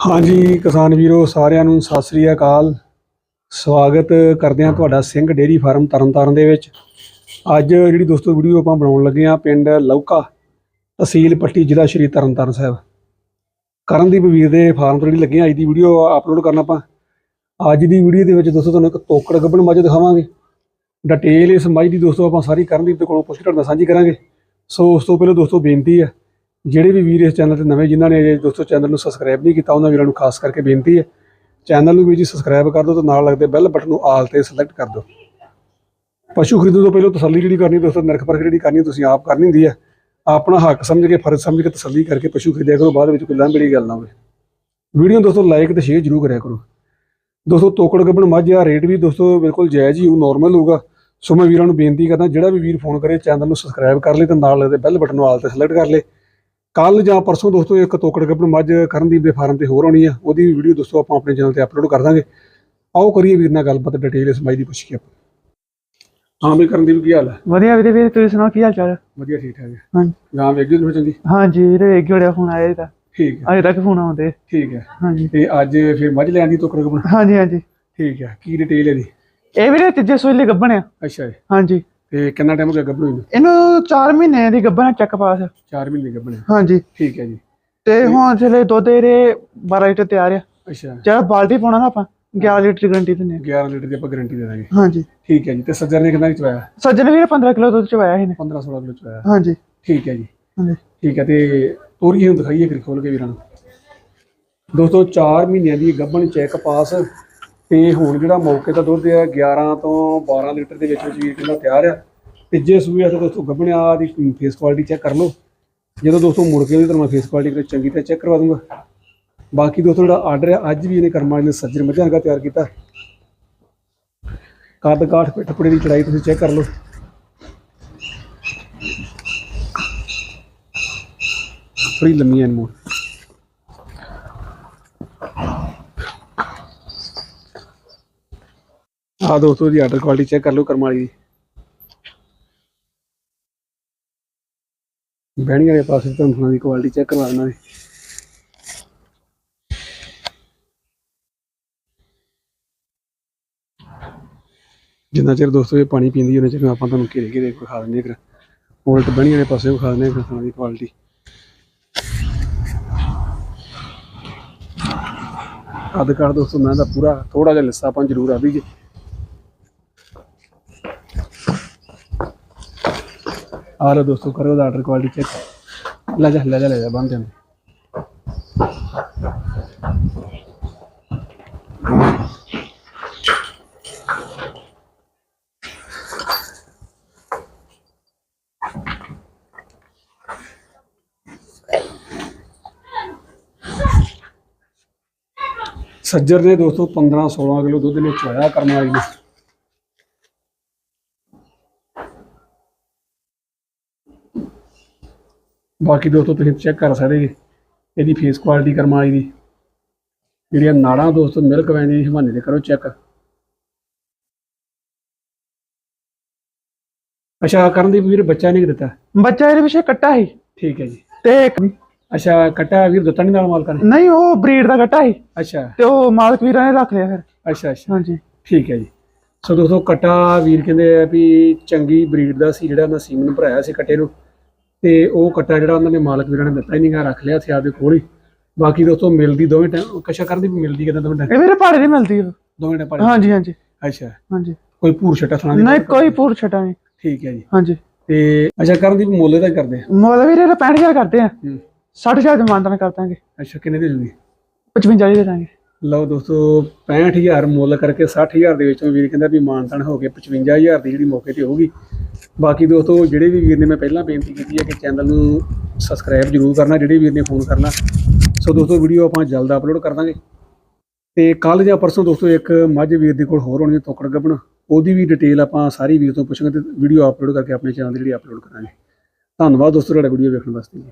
ਹਾਂਜੀ, ਕਿਸਾਨ ਵੀਰੋ, ਸਾਰਿਆਂ ਨੂੰ ਸਤਿ ਸ੍ਰੀ ਅਕਾਲ। ਸਵਾਗਤ ਕਰਦੇ ਹਾਂ ਤੁਹਾਡਾ ਸਿੰਘ ਡੇਰੀ ਫਾਰਮ ਤਰਨਤਾਰਨ ਦੇ ਵਿੱਚ। ਅੱਜ ਜਿਹੜੀ ਦੋਸਤੋ ਵੀਡੀਓ ਆਪਾਂ ਬਣਾਉਣ ਲੱਗੇ ਹਾਂ, ਪਿੰਡ ਲੌਕਾ ਤਹਿਸੀਲ ਪੱਟੀ, ਜ਼ਿਲ੍ਹਾ ਸ਼੍ਰੀ ਤਰਨਤਾਰਨ ਸਾਹਿਬ। ਕਰਨਦੀਪ ਵੀਰ ਦੇ ਫਾਰਮ ਤੋਂ ਜਿਹੜੀ ਲੱਗੇ ਅੱਜ ਦੀ ਵੀਡੀਓ ਅਪਲੋਡ ਕਰਨਾ ਆਪਾਂ। ਅੱਜ ਦੀ ਵੀਡੀਓ ਦੇ ਵਿੱਚ ਦੋਸਤੋ ਤੁਹਾਨੂੰ ਇੱਕ ਤੋਕੜ ਗੱਭਣ ਮੱਝ ਦਿਖਾਵਾਂਗੇ। ਡਿਟੇਲ ਇਸ ਮੱਝ ਦੀ ਦੋਸਤੋ ਆਪਾਂ ਸਾਰੀ ਕਰਨਦੀਪ ਦੇ ਕੋਲੋਂ ਪੁੱਛ ਕੇ ਤੁਹਾਡੇ ਨਾਲ ਸਾਂਝੀ ਕਰਾਂਗੇ। ਸੋ ਉਸ ਤੋਂ ਪਹਿਲਾਂ ਦੋਸਤੋ ਬੇਨਤੀ ਹੈ ਜਿਹੜੇ ਵੀ ਵੀਰ ਇਸ ਚੈਨਲ ਤੇ ਨਵੇਂ ਜਿਨ੍ਹਾਂ ਨੇ ਅਜੇ ਦੋਸਤੋ ਚੈਨਲ ਨੂੰ ਸਬਸਕ੍ਰਾਈਬ ਨਹੀਂ ਕੀਤਾ, ਉਹਨਾਂ ਵੀਰਾਂ ਨੂੰ ਖਾਸ ਕਰਕੇ ਬੇਨਤੀ ਹੈ ਚੈਨਲ ਨੂੰ ਵੀ ਜੀ ਸਬਸਕ੍ਰਾਈਬ ਕਰ ਦਿਓ ਤੇ ਨਾਲ ਲੱਗਦੇ ਬੈਲ ਬਟਨ ਨੂੰ ਆਲ ਤੇ ਸਿਲੈਕਟ ਕਰ ਦਿਓ। ਪਸ਼ੂ ਖਰੀਦਣ ਤੋਂ ਪਹਿਲਾਂ ਤਸੱਲੀ ਜਿਹੜੀ ਕਰਨੀ ਦੋਸਤੋ ਨਿਰਖ ਪਰਖ ਜਿਹੜੀ ਕਰਨੀ ਤੁਸੀਂ ਆਪ ਕਰਨੀ ਹੁੰਦੀ ਹੈ। ਆਪਣਾ ਹੱਕ ਸਮਝ ਕੇ, ਫਰਜ਼ ਸਮਝ ਕੇ ਤਸੱਲੀ ਕਰਕੇ ਪਸ਼ੂ ਖਰੀਦਿਆ ਕਰੋ, ਬਾਅਦ ਵਿੱਚ ਕੋਈ ਲਾਂਭੜੀ ਗੱਲ ਨਾ ਹੋਵੇ। ਵੀਡੀਓ ਦੋਸਤੋ ਲਾਈਕ ਤੇ ਸ਼ੇਅਰ ਜ਼ਰੂਰ ਕਰਿਆ ਕਰੋ। ਦੋਸਤੋ, ਤੋਕੜ ਗੱਬਣ ਮੱਝ ਆ ਰੇਟ ਵੀ ਦੋਸਤੋ ਬਿਲਕੁਲ ਜਾਇਜ਼ ਹੀ ਨਾਰਮਲ ਹੋਊਗਾ। ਸੋ ਮੈਂ ਵੀਰਾਂ ਨੂੰ ਬੇਨਤੀ ਕਰਦਾ, ਜਿਹੜਾ ਵੀ ਵੀਰ ਫੋਨ ਕਰੇ ਚੈਨਲ ਨੂੰ ਸਬਸਕ੍ਰਾਈਬ ਕਰ ਲੇ ਤੇ ਨਾਲ ਲੱਗਦੇ ਬੈਲ ਬਟਨ ਨੂੰ ਆਲ ਤੇ ਸਿਲੈਕਟ ਕਰ ਲੇ। ਕੱਲ ਜਾਂ ਪਰਸੋਂ ਦੋਸਤੋ ਇੱਕ ਤੋਕੜ ਗੱਬਣ ਮੱਝ ਕਰਨਦੀਪ ਦੇ ਫਾਰਮ ਤੇ ਹੋਰ ਆਉਣੀ ਆ ਉਹਦੀ ਵੀ ਵੀਡੀਓ ਦੋਸਤੋ ਆਪਾਂ ਆਪਣੇ ਚੈਨਲ ਤੇ ਅਪਲੋਡ ਕਰ ਦਾਂਗੇ। ਆਓ ਕਰੀਏ ਵੀਰ ਨਾਲ ਗੱਲਬਾਤ ਡਿਟੇਲ ਇਸ ਮੱਝ ਦੀ ਪੁੱਛੀਏ ਆਪਾਂ। ਹਾਂ ਵੀ ਕਰਨਦੀਪ ਕੀ ਹਾਲ ਹੈ ਵਧੀਆ ਵੀਰੇ ਵੀਰੇ ਤੁਸੀਂ ਸੁਣਾਓ ਕੀ ਹਾਲ ਚਾਲ ਵਧੀਆ ਠੀਕ ਠਾਕ ਹੈ ਹਾਂਜੀ। ਗਾਂ ਵੇਖ ਤੁਸੀਂ ਚੰਗੀ। ਹਾਂਜੀ ਵੀਰੇ ਵੇਖ ਗਿਆ ਫੋਨ ਆਇਆ ਇਹਦਾ ਠੀਕ ਹੈ ਅਜੇ ਤੱਕ ਫੋਨ ਆਉਂਦੇ। ਠੀਕ ਹੈ ਹਾਂਜੀ। ਤੇ ਅੱਜ ਫਿਰ ਮੱਝ ਲੈਣ ਦੀ ਤੋਕੜ ਗੱਬਣ ਹਾਂਜੀ ਹਾਂਜੀ। ਠੀਕ ਹੈ ਕੀ ਡਿਟੇਲ ਹੈ ਦੀ ਇਹ ਵੀਰੇ ਤੀਜੇ ਸੋਇਲੇ ਗੱਬਣ ਆ। ਅੱਛਾ ਜੀ। ਹਾਂਜੀ। ਤੇ ਕਿੰਨਾ ਟਾਈਮ ਹੋ ਗਿਆ ਗੱਬਣ ਨੂੰ? ਇਹਨੂੰ 4 ਮਹੀਨੇ ਦੀ ਗੱਬਣ ਚੱਕ ਪਾਸ। 4 ਮਹੀਨੇ ਗੱਬਣ ਹੈ। ਹਾਂਜੀ। ਠੀਕ ਹੈ ਜੀ। ਤੇ ਹੁਣ ਚਲੇ ਦੁੱਧ ਇਹਦੇ 12 ਲੀਟਰ ਤਿਆਰ ਆ। ਅੱਛਾ। ਜਿਹੜਾ ਬਾਲਟੀ ਪਾਉਣਾ ਨਾ ਆਪਾਂ 11 ਲੀਟਰ ਗਰੰਟੀ ਦਿੰਦੇ 11 ਲੀਟਰ ਦੀ ਆਪਾਂ ਗਾਰੰਟੀ ਦੇ ਦਾਂਗੇ। ਆ ਹਾਂਜੀ। ਠੀਕ ਹੈ ਜੀ। ਤੇ ਸੱਜਰ ਨੇ ਕਿੰਨਾ ਚਵਾਇਆ? ਸੱਜਣ ਵੀਰੇ 15 ਕਿਲੋ ਦੁੱਧ ਚਵਾਇਆ ਇਹਨੇ। 15 16 ਕਿਲੋ ਚਵਾਇਆ। ਹਾਂਜੀ। ਠੀਕ ਹੈ ਜੀ। ਹਾਂਜੀ। ਠੀਕ ਹੈ ਤੇ ਤੋਰੀ ਨੂੰ ਦਿਖਾਈਏ ਫਿਰ ਖੋਲ ਕੇ ਵੀਰਾਂ ਨੂੰ। ਦੋਸਤੋ 4 ਮਹੀਨਿਆਂ ਦੀ ਗੱਭਣ ਚੈੱਕ ਪਾਸ ਤੇ ਹੁਣ ਜਿਹੜਾ ਮੌਕੇ ਦਾ ਦੁੱਧ ਹੈ 11 ਤੋਂ 12 ਲੀਟਰ ਦੇ ਵਿੱਚ ਵਿੱਚ ਵੀਰ ਕਹਿੰਦਾ ਤਿਆਰ ਆ ਤੀਜੇ ਸੂਏ ਆ ਤਾਂ ਦੋਸਤੋ ਗੱਭਣ ਆ ਦੀ ਫੇਸ ਕੁਆਲਿਟੀ ਚੈੱਕ ਕਰ ਲਓ। ਜਦੋਂ ਦੋਸਤੋ ਮੁੜ ਕੇ ਉਹਦੀ ਤੁਹਾਨੂੰ ਮੈਂ ਫੇਸ ਕੁਆਲਿਟੀ ਚੰਗੀ ਤਰ੍ਹਾਂ ਚੈੱਕ ਕਰਵਾ ਦੂੰਗਾ। ਬਾਕੀ ਦੋਸਤੋ ਜਿਹੜਾ ਆਰਡਰ ਹੈ, ਅੱਜ ਵੀ ਇਹਨੇ ਕਰਮਾਂ ਵਾਲੇ ਨੇ ਸੱਜਣ ਮੱਝਾਂ ਦਾ ਤਿਆਰ ਕੀਤਾ। ਕੱਦ ਕਾਠ ਪਿੱਠ ਪੁੜੇ ਦੀ ਚੜਾਈ ਤੁਸੀਂ ਚੈੱਕ ਕਰ ਲਓ। ਫਰੀ ਲੰਮੀ ਐਨਮੋਲ ਆ ਦੋਸਤੋ ਦੀ ਆਰਡਰ ਕੁਆਲਿਟੀ ਚੈੱਕ ਕਰ ਲਓ ਕਰਮਾਲੀ ਦੀ। ਬਹਿਣੀ ਵਾਲੇ ਪਾਸੇ ਤੁਹਾਨੂੰ ਥਣਾ ਦੀ ਕੁਆਲਿਟੀ ਚੈੱਕ ਕਰਵਾ ਦੇਣਾ ਜੀ ਜਿੰਨਾ ਚਿਰ ਦੋਸਤੋ ਇਹ ਪਾਣੀ ਪੀਂਦੀ ਉਹਨਾਂ ਚਿਰ ਆਪਾਂ ਤੁਹਾਨੂੰ ਘੇਰੇ ਘੇਰੇ ਵਿਖਾ ਦਿੰਦੇ ਹਾਂ ਉਲਟ ਬਣੀ ਵਾਲੇ ਪਾਸੇ ਵਿਖਾ ਦਿੰਦੇ ਹਾਂ ਥਣਾ ਦੀ ਕੁਆਲਿਟੀ ਅੱਧ ਕਰ ਦੋਸਤੋ ਮੈਂ ਦਾ ਪੂਰਾ ਥੋੜਾ ਜਿਹਾ ਲਿੱਸਾ ਆਪਾਂ ਜ਼ਰੂਰ ਆ ਵੀ ਜੀ ਆ ਲਓ ਦੋਸਤੋ, ਕਰੋ ਦਾ ਆਰਡਰ ਕੁਆਲਿਟੀ ਚੈੱਕ ਲੈ ਜਾ ਲੈ ਜਾ ਲੈ ਜਾ, ਬੰਦ ਸੱਜਰ ਨੇ ਦੋਸਤੋ 15 16 ਕਿਲੋ ਦੁੱਧ ਨੇ ਚੁਆਇਆ ਕਰਨ ਵਾਲੀ ਨੇ। ਬਾਕੀ ਦੋਸਤੋ ਤੁਸੀਂ ਚੈੱਕ ਕਰ ਸਕਦੇ ਜੀ। ਇਹਦੀ ਫੇਸ ਕੁਆਲਿਟੀ ਕਰਮਾਈ ਦੀ। ਜਿਹੜੀਆਂ ਨਾੜਾਂ ਦੋਸਤੋ ਮਿਲਕ ਵੈਨ ਦੀ ਹਵਾਨੇ ਦੇ ਕਰੋ ਚੈੱਕ ਅੱਛਾ ਕਰਨ ਦੀ ਵੀਰ ਬੱਚਾ ਨਹੀਂ ਦਿੱਤਾ। ਬੱਚਾ ਇਹਦੇ ਪਿੱਛੇ ਕੱਟਾ ਸੀ। ਠੀਕ ਹੈ ਜੀ। ਤੇ ਅੱਛਾ ਕਟਾ ਵੀਰ ਦਿੱਤਾ ਨਹੀਂ ਨਾਲ ਮਾਲਕਾਂ ਨੇ? ਨਹੀਂ ਉਹ ਬਰੀਡ ਦਾ ਕੱਟਾ ਸੀ। ਅੱਛਾ। ਤੇ ਉਹ ਮਾਲਕ ਵੀਰਾਂ ਨੇ ਰੱਖ ਲਿਆ ਫਿਰ। ਅੱਛਾ ਅੱਛਾ। ਹਾਂਜੀ। ਠੀਕ ਹੈ ਜੀ। ਸੋ ਦੋਸਤੋ ਕਟਾ ਵੀਰ ਕਹਿੰਦੇ ਆ ਵੀ ਚੰਗੀ ਬਰੀਡ ਦਾ ਸੀ ਜਿਹੜਾ ਉਹਨਾਂ ਸੀਮਨ ਭਰਾਇਆ ਸੀ ਕਟੇ ਨੂੰ। ਤੇ ਉਹ ਕਟਾ ਜਿਹੜਾ ਉਹਨਾਂ ਨੇ ਮਾਲਕ ਵੀਰਾਂ ਨੇ ਦਿੱਤਾ ਹੀ ਨਹੀਂਗਾ ਰੱਖ ਲਿਆ ਸੀ ਆਪਦੇ ਕੋਲ ਹੀ। ਬਾਕੀ ਦੋਸਤੋ ਮਿਲਦੀ ਦੋਵੇਂ ਟਾਈਮ ਕਸ਼ਾ ਕਰਦੀ ਵੀ ਮਿਲਦੀ ਕਿਦਾਂ ਦੋਵੇਂ ਟਾਈਮ ਇਹ ਵੀਰੇ ਭਾੜੇ ਦੀ ਮਿਲਦੀ ਉਹ ਦੋਵੇਂ ਟਾਈਮ ਹਾਂਜੀ ਹਾਂਜੀ। ਅੱਛਾ। ਹਾਂਜੀ। ਕੋਈ ਭੂਰ ਛਟਾ ਦੀ ਨਹੀਂ ਕੋਈ ਪੂਰ ਛਟਾ ਨਹੀਂ। ਠੀਕ ਹੈ ਜੀ। ਹਾਂਜੀ। ਤੇ ਅੱਛਾ ਕਰਨ ਦੀ ਮੁੱਲ ਦਾ ਹੀ ਕਰਦੇ ਆ? ਮੁੱਲ ਵੀਰੇ ਇਹਦਾ 65000 ਕਰਦੇ ਆ। ਹੂੰ। 60000 ਦੇ ਮਾਨਤਨ ਕਰ ਦਾਂਗੇ। ਅੱਛਾ ਕਿੰਨੇ ਦੀ ਜੂਗੀ 55 ਦੇ ਦਾਂਗੇ। ਲਓ ਦੋਸਤੋ 65000 ਮੁੱਲ ਕਰਕੇ 60000 ਦੇ ਵਿੱਚੋਂ ਵੀਰ ਕਹਿੰਦਾ ਵੀ ਮਾਨਤਨ ਹੋ ਕੇ 55000 ਦੀ ਜਿਹੜੀ ਮੌਕੇ ਤੇ ਹੋਊਗੀ। ਬਾਕੀ ਦੋਸਤੋ, ਜਿਹੜੇ ਵੀ ਵੀਰ ਨੇ ਮੈਂ ਪਹਿਲਾਂ ਬੇਨਤੀ ਕੀਤੀ ਹੈ ਕਿ ਚੈਨਲ ਨੂੰ ਸਬਸਕ੍ਰਾਈਬ ਜ਼ਰੂਰ ਕਰਨਾ, ਜਿਹੜੇ ਵੀਰ ਨੇ ਫੋਨ ਕਰਨਾ। ਸੋ ਦੋਸਤੋ, ਵੀਡੀਓ ਆਪਾਂ ਜਲਦ ਅਪਲੋਡ ਕਰ ਦਾਂਗੇ। ਤੇ ਕੱਲ ਜਾਂ ਪਰਸੋਂ ਦੋਸਤੋ, ਇੱਕ ਮੱਝ ਵੀਰ ਦੇ ਕੋਲ ਹੋਰ ਹੋਣੀ ਹੈ ਤੋਕੜ ਗੱਬਣ। ਉਹਦੀ ਵੀ ਡਿਟੇਲ ਆਪਾਂ ਸਾਰੀ ਵੀਰ ਤੋਂ ਪੁੱਛਾਂਗੇ ਤੇ ਵੀਡੀਓ ਅਪਲੋਡ ਕਰਕੇ ਆਪਣੇ ਚੈਨਲ ਤੇ ਜਿਹੜੀ ਅਪਲੋਡ ਕਰਾਂਗੇ। ਧੰਨਵਾਦ ਦੋਸਤੋ, ਤੁਹਾਡਾ ਵੀਡੀਓ ਵੇਖਣ ਵਾਸਤੇ ਜੀ।